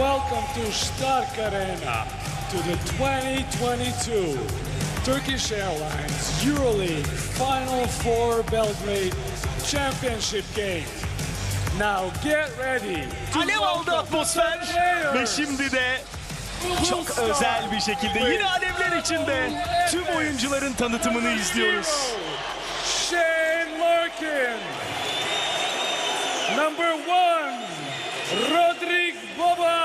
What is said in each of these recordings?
welcome to Stark Arena to the 2022 Turkish Airlines EuroLeague Final Four Belgrade Championship game. Now get ready to Alev welcome atmosfer ve şimdi de çok özel bir şekilde yine alevler içinde tüm oyuncuların tanıtımını izliyoruz. Shane Larkin. Number one, Rodrigue Boba.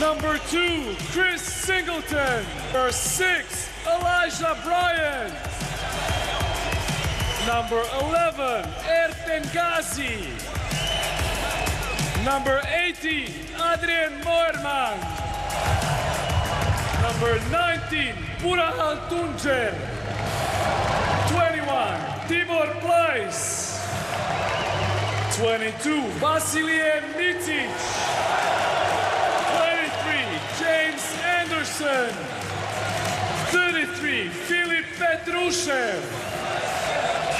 Number two, Chris Singleton. Number six, Elijah Bryant. Number 11, Erten Ghazi. Number 18, Adrian Moerman. Number 19, Burahal Tuncer. 21, Tibor Plais. 22, Vasilije Nitic. Anderson. 33, Filip Petrushev.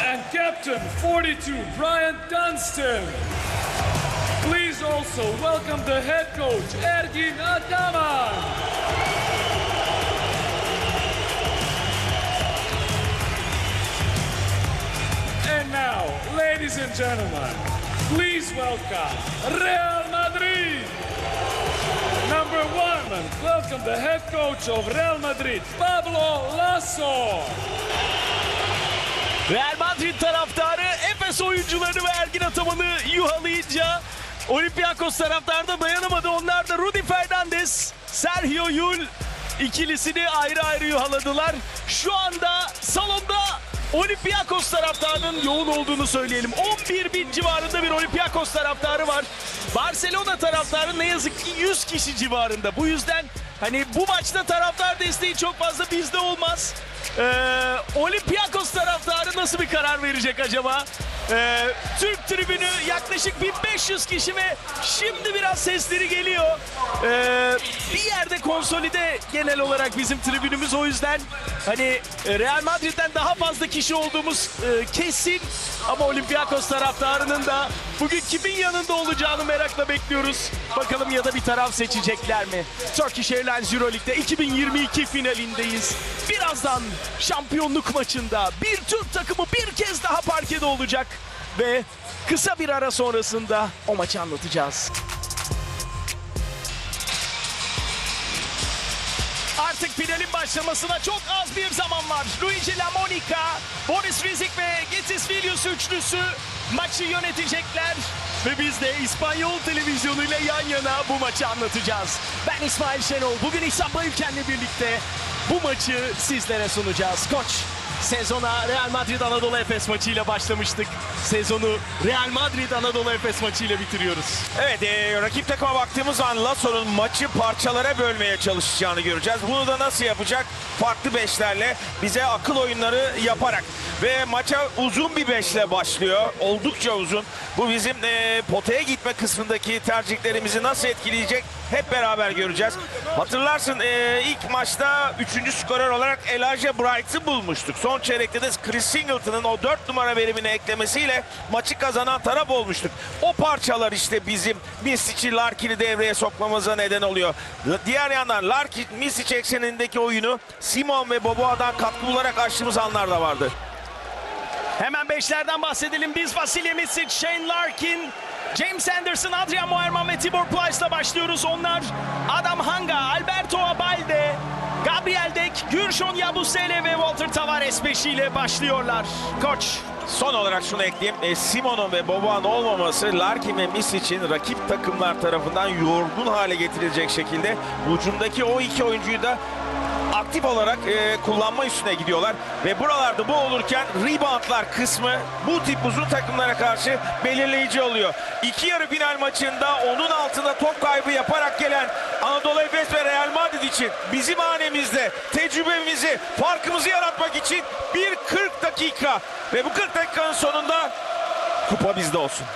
And captain 42, Brian Dunstan. Please also welcome the head coach, Ergin Ataman. And now, ladies and gentlemen, please welcome Real Madrid. Number one, welcome the head coach of Real Madrid, Pablo Lasso. Real Madrid taraftarı Efes oyuncularını ve Ergin Ataman'ı yuhalayınca Olympiakos taraftarı da dayanamadı. Onlar da Rudy Fernandez, Sergio Yul ikilisini ayrı ayrı yuhaladılar. Şu anda salonda Olympiakos taraftarının yoğun olduğunu söyleyelim. 11 bin civarında bir Olympiakos taraftarı var. Barcelona taraftarı ne yazık ki 100 kişi civarında. Bu yüzden hani bu maçta taraftar desteği çok fazla bizde olmaz. Ee, Olympiakos taraftarı nasıl bir karar verecek acaba? Ee, Türk tribünü yaklaşık 1500 kişi ve şimdi biraz sesleri geliyor. Ee, bir yerde konsolide genel olarak bizim tribünümüz o yüzden hani Real Madrid'den daha fazla kişi olduğumuz e, kesin ama Olympiakos taraftarının da bugün kimin yanında olacağını merakla bekliyoruz. Bakalım ya da bir taraf seçecekler mi? Turkish Airlines Euroleague'de 2022 finalindeyiz. Birazdan şampiyonluk maçında bir Türk takımı bir kez daha parkede olacak ve kısa bir ara sonrasında o maçı anlatacağız. Artık finalin başlamasına çok az bir zaman var. Luigi Lamonica, Boris Rizik ve Getis Vilius üçlüsü maçı yönetecekler. Ve biz de İspanyol televizyonu ile yan yana bu maçı anlatacağız. Ben İsmail Şenol. Bugün İhsan Bayülken'le birlikte bu maçı sizlere sunacağız. Koç, sezona Real Madrid Anadolu Efes maçıyla başlamıştık. Sezonu Real Madrid Anadolu Efes maçıyla bitiriyoruz. Evet, e, rakip takıma baktığımız zaman Lasso'nun maçı parçalara bölmeye çalışacağını göreceğiz. Bunu da nasıl yapacak? Farklı beşlerle, bize akıl oyunları yaparak. Ve maça uzun bir beşle başlıyor. Oldukça uzun. Bu bizim e, potaya gitme kısmındaki tercihlerimizi nasıl etkileyecek? Hep beraber göreceğiz. Hatırlarsın e, ilk maçta 3. skorer olarak Elijah Bright'ı bulmuştuk. Son çeyrekte de Chris Singleton'ın o 4 numara verimini eklemesiyle maçı kazanan taraf olmuştuk. O parçalar işte bizim Misic'i Larkin'i devreye sokmamıza neden oluyor. Diğer yandan Larkin Misic eksenindeki oyunu Simon ve Boboa'dan katkı bularak açtığımız anlar da vardı. Hemen beşlerden bahsedelim. Biz Vasilya Misic, Shane Larkin, James Anderson, Adrian Moerman ve Tibor Plyce'la başlıyoruz. Onlar Adam Hanga, Alberto Gabriel Dek, Gürşon Yabusele ve Walter Tavares beşiyle başlıyorlar. Koç, Son olarak şunu ekleyeyim. E, Simon'un ve Boboa'nın olmaması Larkin ve Misic'in rakip takımlar tarafından yorgun hale getirilecek şekilde hücumdaki o iki oyuncuyu da aktif olarak e, kullanma üstüne gidiyorlar. Ve buralarda bu olurken reboundlar kısmı bu tip uzun takımlara karşı belirleyici oluyor. İki yarı final maçında onun altında top kaybı yaparak gelen Anadolu Efes ve Real Madrid için bizim hanemizde tecrübemizi, farkımızı yaratmak için bir 40 dakika ve bu 40 dakikanın sonunda kupa bizde olsun.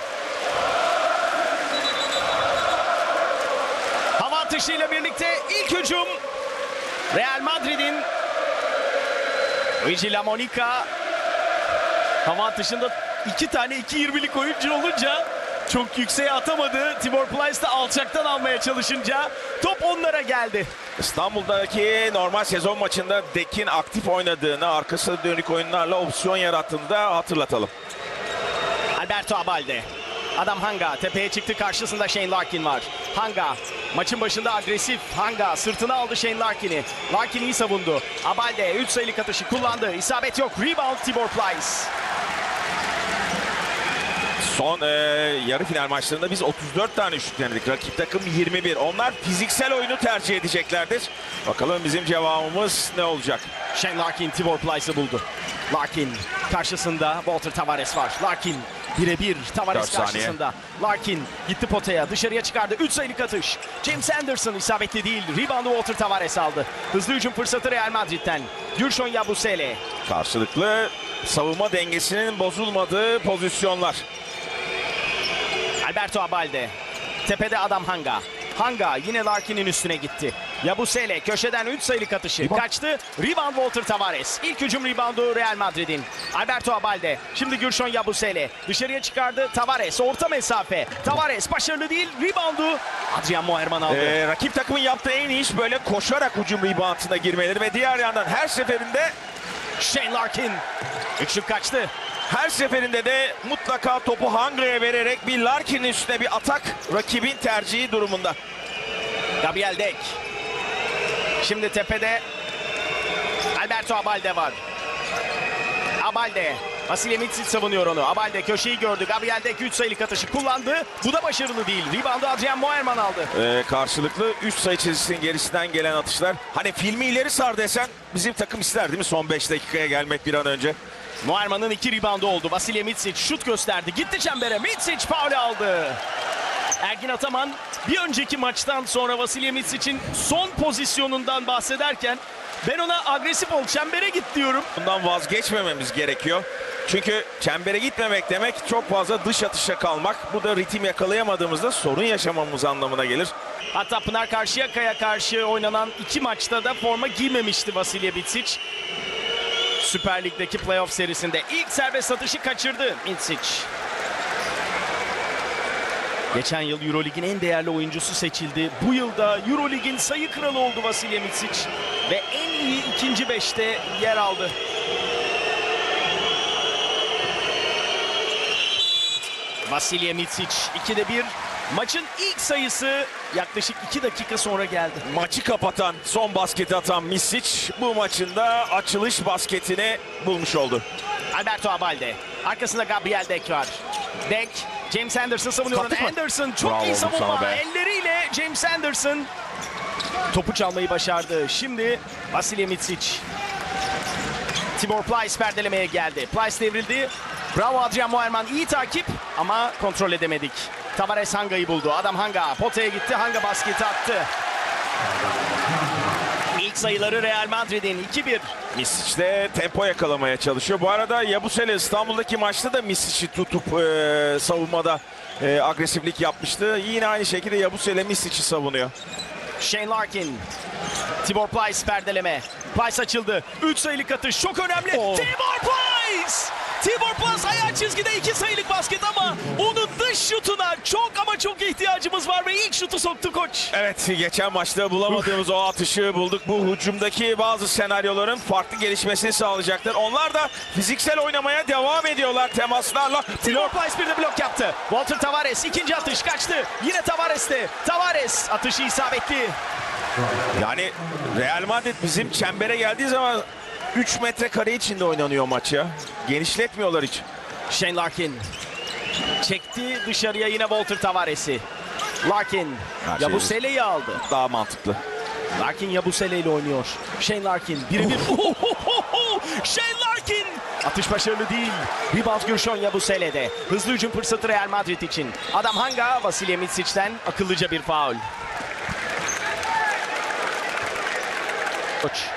hava atışıyla birlikte ilk hücum Real Madrid'in Luigi Lamonica hava atışında iki tane 2.20'lik oyuncu olunca Çok yükseğe atamadı. Tibor Plyce de alçaktan almaya çalışınca top onlara geldi. İstanbul'daki normal sezon maçında Dek'in aktif oynadığını, arkası dönük oyunlarla opsiyon yarattığını da hatırlatalım. Alberto Abalde. Adam Hanga tepeye çıktı karşısında Shane Larkin var. Hanga maçın başında agresif. Hanga sırtına aldı Shane Larkin'i. Larkin iyi savundu. Abalde 3 sayılık atışı kullandı. İsabet yok. Rebound Tibor Plyce. Son e, yarı final maçlarında biz 34 tane şut denedik. Rakip takım 21. Onlar fiziksel oyunu tercih edeceklerdir. Bakalım bizim cevabımız ne olacak? Shane Larkin Tibor Plyce'ı buldu. Larkin karşısında Walter Tavares var. Larkin birebir Tavares karşısında. Larkin gitti potaya dışarıya çıkardı. 3 sayılık atış. James Anderson isabetli değil. Reboundu Walter Tavares aldı. Hızlı hücum fırsatı Real Madrid'den. Gürşon Yabusele. Karşılıklı savunma dengesinin bozulmadığı pozisyonlar. Alberto Abalde. Tepede adam Hanga. Hanga yine Larkin'in üstüne gitti. Yabusele köşeden 3 sayılık atışı. Kaçtı. Rebound Walter Tavares. İlk hücum reboundu Real Madrid'in. Alberto Abalde. Şimdi Gürşon Yabusele. Dışarıya çıkardı. Tavares orta mesafe. Tavares başarılı değil. Reboundu Adrian Moerman aldı. Ee, rakip takımın yaptığı en iyi iş böyle koşarak hücum reboundına girmeleri ve diğer yandan her seferinde Shane Larkin. Üçlük kaçtı. her seferinde de mutlaka topu Hanga'ya vererek bir Larkin'in üstüne bir atak rakibin tercihi durumunda. Gabriel Dek. Şimdi tepede Alberto Abalde var. Abalde. Vasilya Mitsic savunuyor onu. Abalde köşeyi gördü. Gabriel Dek 3 sayılık atışı kullandı. Bu da başarılı değil. Reboundu Adrian Moerman aldı. Ee, karşılıklı 3 sayı çizgisinin gerisinden gelen atışlar. Hani filmi ileri sar desen bizim takım ister değil mi son 5 dakikaya gelmek bir an önce? Moerman'ın 2 reboundu oldu. Vasilya Mitsic şut gösterdi. Gitti çembere. Mitsic faul aldı. Ergin Ataman bir önceki maçtan sonra Vasilya Mitsic'in son pozisyonundan bahsederken ben ona agresif ol çembere git diyorum. Bundan vazgeçmememiz gerekiyor. Çünkü çembere gitmemek demek çok fazla dış atışa kalmak. Bu da ritim yakalayamadığımızda sorun yaşamamız anlamına gelir. Hatta Pınar Karşıyaka'ya karşı oynanan iki maçta da forma giymemişti Vasilya Bitsic. Süper Lig'deki playoff serisinde ilk serbest atışı kaçırdı Mitsic. Geçen yıl Eurolig'in en değerli oyuncusu seçildi. Bu yılda Eurolig'in sayı kralı oldu Vasilya Mitsic. Ve en iyi ikinci beşte yer aldı. Vasilya Mitsic 2'de 1. Maçın ilk sayısı yaklaşık 2 dakika sonra geldi. Maçı kapatan, son basketi atan Misic bu maçında açılış basketini bulmuş oldu. Alberto Abalde. Arkasında Gabriel Dek var. Dek, James Anderson savunuyor. Anderson çok Bravo iyi savunma. Elleriyle James Anderson topu çalmayı başardı. Şimdi Vasilya Mitsic. Tibor Plyce perdelemeye geldi. Plyce devrildi. Bravo Adrian Moerman. iyi takip ama kontrol edemedik. Tavares Hanga'yı buldu. Adam Hanga potaya gitti. Hanga basketi attı. İlk sayıları Real Madrid'in 2-1. Misic de tempo yakalamaya çalışıyor. Bu arada Yabusele İstanbul'daki maçta da Misic'i tutup e, savunmada e, agresiflik yapmıştı. Yine aynı şekilde Yabusele Misic'i savunuyor. Shane Larkin. Tibor Plyce perdeleme. Plyce açıldı. 3 sayılık atış çok önemli. Oh. Tibor Plyce! Tibor Plyce ayağı çizgide 2 sayılık basket ama onun dış şutuna çok ama çok ihtiyacımız var ve ilk şutu soktu koç. Evet geçen maçta bulamadığımız o atışı bulduk. Bu hücumdaki bazı senaryoların farklı gelişmesini sağlayacaktır. Onlar da fiziksel oynamaya devam ediyorlar temaslarla. Tibor Plyce bir de blok yaptı. Walter Tavares ikinci atış kaçtı. Yine Tavares'te. Tavares atışı isabetli. Yani Real Madrid bizim çembere geldiği zaman 3 metrekare içinde oynanıyor maç ya. Genişletmiyorlar hiç. Shane Larkin çekti dışarıya yine Walter Tavares'i. Larkin Her şey Yabusele'yi aldı. Daha mantıklı. Larkin Yabusele ile oynuyor. Shane Larkin birebir. Shane Larkin! Atış başarılı değil. Rebound Gürşon Yabusele'de. Hızlı hücum fırsatı Real Madrid için. Adam Hanga Vasilya Mitsic'den akıllıca bir faul. Koç.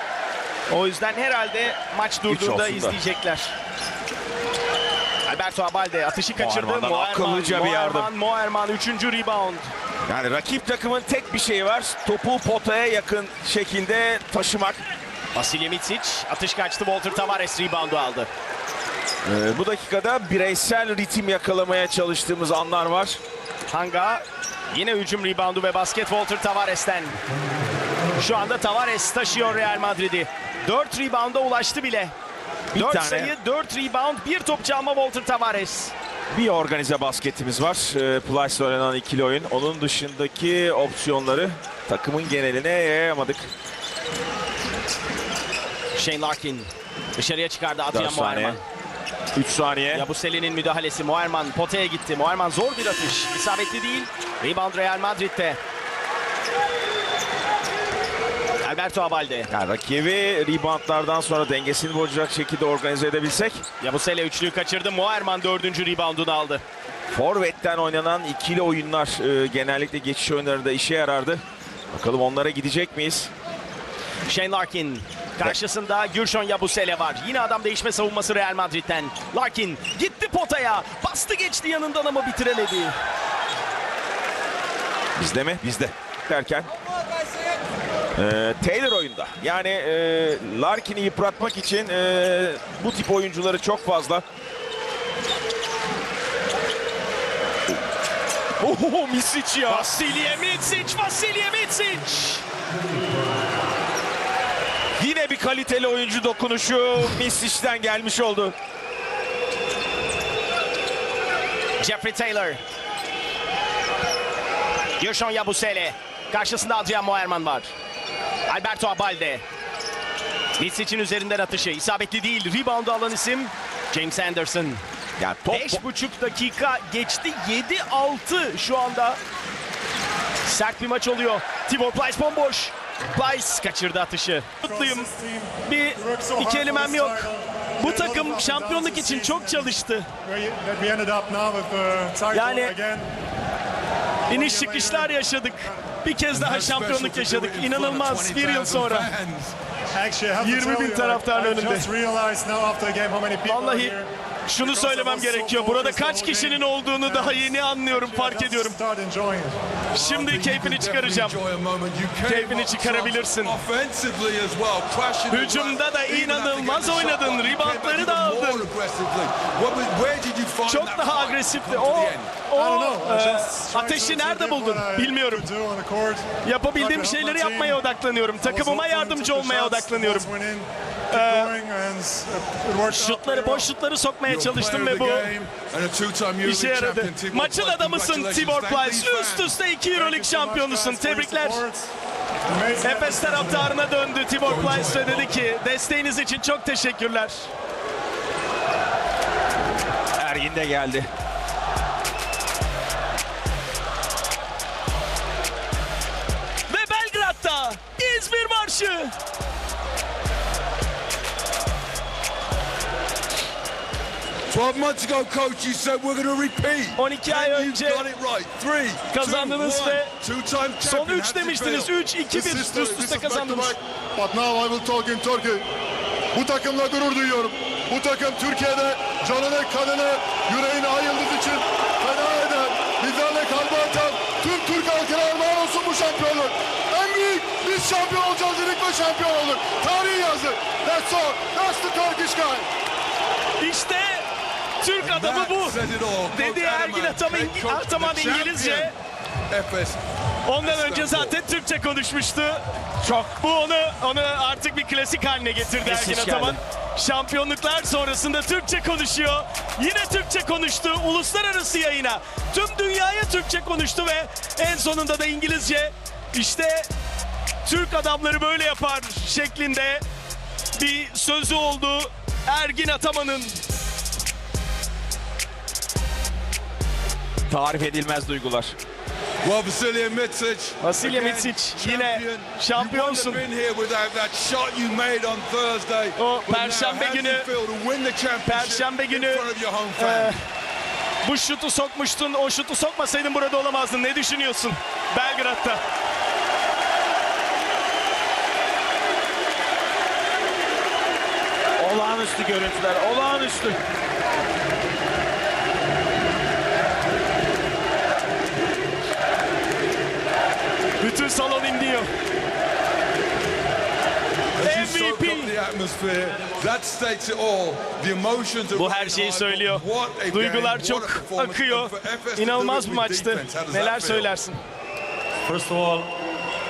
O yüzden herhalde maç durduğunda izleyecekler. Alberto Abalde atışı kaçırdı. Moerman'dan akıllıca bir yardım. Moerman, Moerman 3. rebound. Yani rakip takımın tek bir şeyi var. Topu potaya yakın şekilde taşımak. Vasilya Mitsic atış kaçtı. Walter Tavares reboundu aldı. Ee, bu dakikada bireysel ritim yakalamaya çalıştığımız anlar var. Tanga yine hücum reboundu ve basket Walter Tavares'ten. Şu anda Tavares taşıyor Real Madrid'i. 4 rebounda ulaştı bile. Bir 4 tane. sayı, 4 rebound, bir top çalma Walter Tavares. Bir organize basketimiz var. Ee, Plyce'la oynanan ikili oyun. Onun dışındaki opsiyonları takımın geneline yayamadık. Shane Larkin dışarıya çıkardı 4 Adrian saniye. Moerman. 3 saniye. Yabusele'nin müdahalesi Moerman potaya gitti. Moerman zor bir atış. İsabetli değil. Rebound Real Madrid'de. Alberto Abalde. Yani rakibi reboundlardan sonra dengesini bozacak şekilde organize edebilsek. Yabusele üçlüyü kaçırdı. Moerman dördüncü reboundunu aldı. Forvet'ten oynanan ikili oyunlar e, genellikle geçiş oyunlarında işe yarardı. Bakalım onlara gidecek miyiz? Shane Larkin karşısında Gürşon Yabusele var. Yine adam değişme savunması Real Madrid'den. Larkin gitti potaya. Bastı geçti yanından ama bitiremedi. Bizde mi? Bizde. Derken e, Taylor oyunda. Yani e, Larkin'i yıpratmak için e, bu tip oyuncuları çok fazla. Oho Misic ya. Vasilije Mitsic, Vasilije Mitsic. Yine bir kaliteli oyuncu dokunuşu Misic'den gelmiş oldu. Jeffrey Taylor. Gürşon Yabusele. Karşısında Adrian Moerman var. Alberto Abalde. Mitsic'in üzerinden atışı. isabetli değil. Rebound'u alan isim James Anderson. Ya top 5,5 dakika geçti. 7-6 şu anda. Sert bir maç oluyor. Tibor Plyce bomboş. Plyce kaçırdı atışı. Mutluyum. Bir iki kelimem yok. Bu takım şampiyonluk için çok çalıştı. Yani- Yani İniş çıkışlar yaşadık. Bir kez daha şampiyonluk yaşadık. İnanılmaz bir yıl sonra. 20 bin taraftarın önünde. Vallahi şunu söylemem gerekiyor. Burada kaç kişinin olduğunu daha yeni anlıyorum, fark ediyorum. Şimdi keyfini çıkaracağım. Keyfini çıkarabilirsin. Hücumda da inanılmaz oynadın. Reboundları da aldın. Çok daha agresifti. O, o e, ateşi nerede buldun bilmiyorum. Yapabildiğim şeyleri yapmaya odaklanıyorum. Takımıma yardımcı olmaya odaklanıyorum. Şutları, boş şutları sokmaya çalıştım ve bu işe yaradı. Maçın adamısın Tibor Plyce. Üst üste 2 Euroleague şampiyonusun. Tebrikler. Efes taraftarına döndü Tibor Plyce ve dedi ki desteğiniz için çok teşekkürler. Ergin de geldi. Ve Belgrad'da İzmir Marşı. Twelve months ago, coach, you said we're going to repeat. 12 ay önce you got it right. Three, kazandınız ve Two-time son champion. 3 How'd you demiştiniz. feel? 3, 2, 1 üst üste kazandınız. But now I will talk in Turkey. Bu takımla gurur duyuyorum. Bu takım Türkiye'de canını, kanını, yüreğini ay yıldız için feda eden, bizlerle kalbi atan tüm Türk halkına armağan olsun bu şampiyonluk. En büyük biz şampiyon olacağız dedik ve şampiyon olduk. Tarihi yazdı. That's all. That's the Turkish guy. İşte Türk adamı bu. Dedi Ergin Ataman, Ataman, İngilizce. Efes. Ondan önce zaten Türkçe konuşmuştu. Çok. Bu onu onu artık bir klasik haline getirdi Ergin. Ataman. Şampiyonluklar sonrasında Türkçe konuşuyor. Yine Türkçe konuştu. Uluslararası yayına. Tüm dünyaya Türkçe konuştu ve en sonunda da İngilizce. İşte Türk adamları böyle yapar şeklinde bir sözü oldu Ergin Ataman'ın. Tarif edilmez duygular. Vasilya Mitsic. Vasilya Mitsic yine şampiyonsun. O Perşembe günü- Perşembe günü, e? Bu şutu sokmuştun. O şutu sokmasaydın burada olamazdın. Ne düşünüyorsun Belgrad'da? Olağanüstü görüntüler, olağanüstü. Bütün salon inliyor. MVP. the atmosphere. That states it all. The emotions are Bu her şeyi söylüyor. Duygular çok akıyor. İnanılmaz bir maçtı. Neler söylersin? First of all,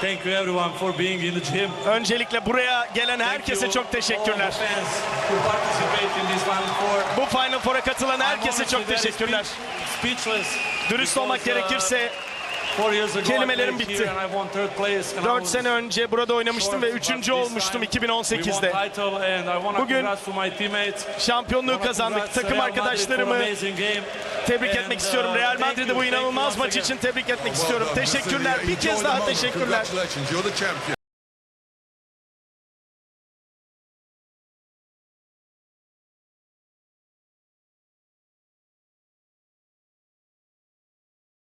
thank you everyone for being in the gym. Öncelikle buraya gelen herkese çok teşekkürler. Bu Final Four'a katılan herkese çok teşekkürler. Dürüst olmak uh, gerekirse kelimelerim bitti. here and I won third place and I 4 was sene önce burada oynamıştım ve short, but 3. this olmuştum time we 2018'de. won title and I wanna Bugün. Şampiyonluğu kazandık. Takım arkadaşlarımı tebrik etmek istiyorum. Real Madrid'i bu inanılmaz maç için tebrik etmek istiyorum. Teşekkürler. Bir kez daha teşekkürler.